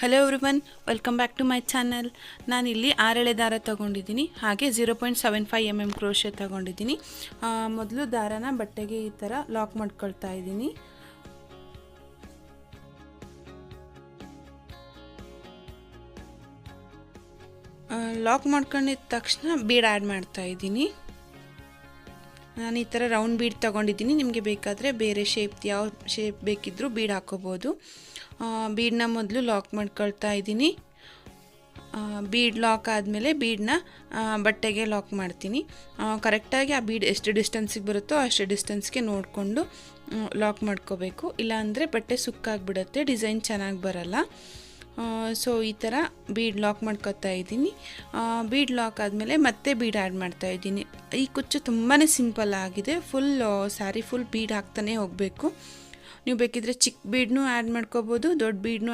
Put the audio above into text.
Hello everyone welcome back to my channel ನಾನಿಲ್ಲಿ ಆರಳೆ ದಾರ ತೊಗೊಂಡಿದ್ದೀನಿ, ಹಾಗೆ zero point seven five M M crochet ತೊಗೊಂಡಿದ್ದೀನಿ. ಮೊದಲು ದಾರನ ಬಟ್ಟೆಗೆ ಈ ಥರ ಲಾಕ್ ಮಾಡ್ಕೊಳ್ತಾ ಇದ್ದೀನಿ. ಲಾಕ್ ಮಾಡ್ಕೊಂಡಿದ್ದ ತಕ್ಷಣ ಬೀಡ್ ಆ್ಯಡ್ ಮಾಡ್ತಾ ಇದ್ದೀನಿ. ನಾನು ಈ ಥರ ರೌಂಡ್ ಬೀಡ್ ತೊಗೊಂಡಿದ್ದೀನಿ. ನಿಮಗೆ ಬೇಕಾದರೆ ಬೇರೆ ಶೇಪ್ ಯಾವ ಶೇಪ್ ಬೇಕಿದ್ದರೂ ಬೀಡ್ ಹಾಕೋಬೋದು ಬೀಡನ್ನ ಮೊದಲು ಲಾಕ್ ಮಾಡ್ಕೊಳ್ತಾ ಇದ್ದೀನಿ. ಬೀಡ್ ಲಾಕ್ ಆದಮೇಲೆ ಬೀಡನ್ನ ಬಟ್ಟೆಗೆ ಲಾಕ್ ಮಾಡ್ತೀನಿ. ಕರೆಕ್ಟಾಗಿ ಆ ಬೀಡ್ ಎಷ್ಟು ಡಿಸ್ಟೆನ್ಸಿಗೆ ಬರುತ್ತೋ ಅಷ್ಟು ಡಿಸ್ಟೆನ್ಸ್ಗೆ ನೋಡಿಕೊಂಡು ಲಾಕ್ ಮಾಡ್ಕೋಬೇಕು. ಇಲ್ಲಾಂದರೆ ಬಟ್ಟೆ ಸುಕ್ಕಾಗಿಬಿಡುತ್ತೆ ಡಿಸೈನ್ ಚೆನ್ನಾಗಿ ಬರಲ್ಲ. ಸೊ ಈ ಥರ ಬೀಡ್ ಲಾಕ್ ಮಾಡ್ಕೊತಾ ಇದ್ದೀನಿ. ಬೀಡ್ ಲಾಕ್ ಆದಮೇಲೆ ಮತ್ತೆ ಬೀಡ್ ಆ್ಯಡ್ ಮಾಡ್ತಾ ಇದ್ದೀನಿ. ಈ ಕುಚ್ಚು ತುಂಬಾ ಸಿಂಪಲ್ ಆಗಿದೆ. ಫುಲ್ ಸ್ಯಾರಿ ಫುಲ್ ಬೀಡ್ ಹಾಕ್ತಾನೆ ಹೋಗಬೇಕು. ನೀವು ಬೇಕಿದ್ರೆ ಚಿಕ್ಕ ಬೀಡ್ನೂ ಆ್ಯಡ್ ಮಾಡ್ಕೋಬೋದು, ದೊಡ್ಡ ಬೀಡ್ನೂ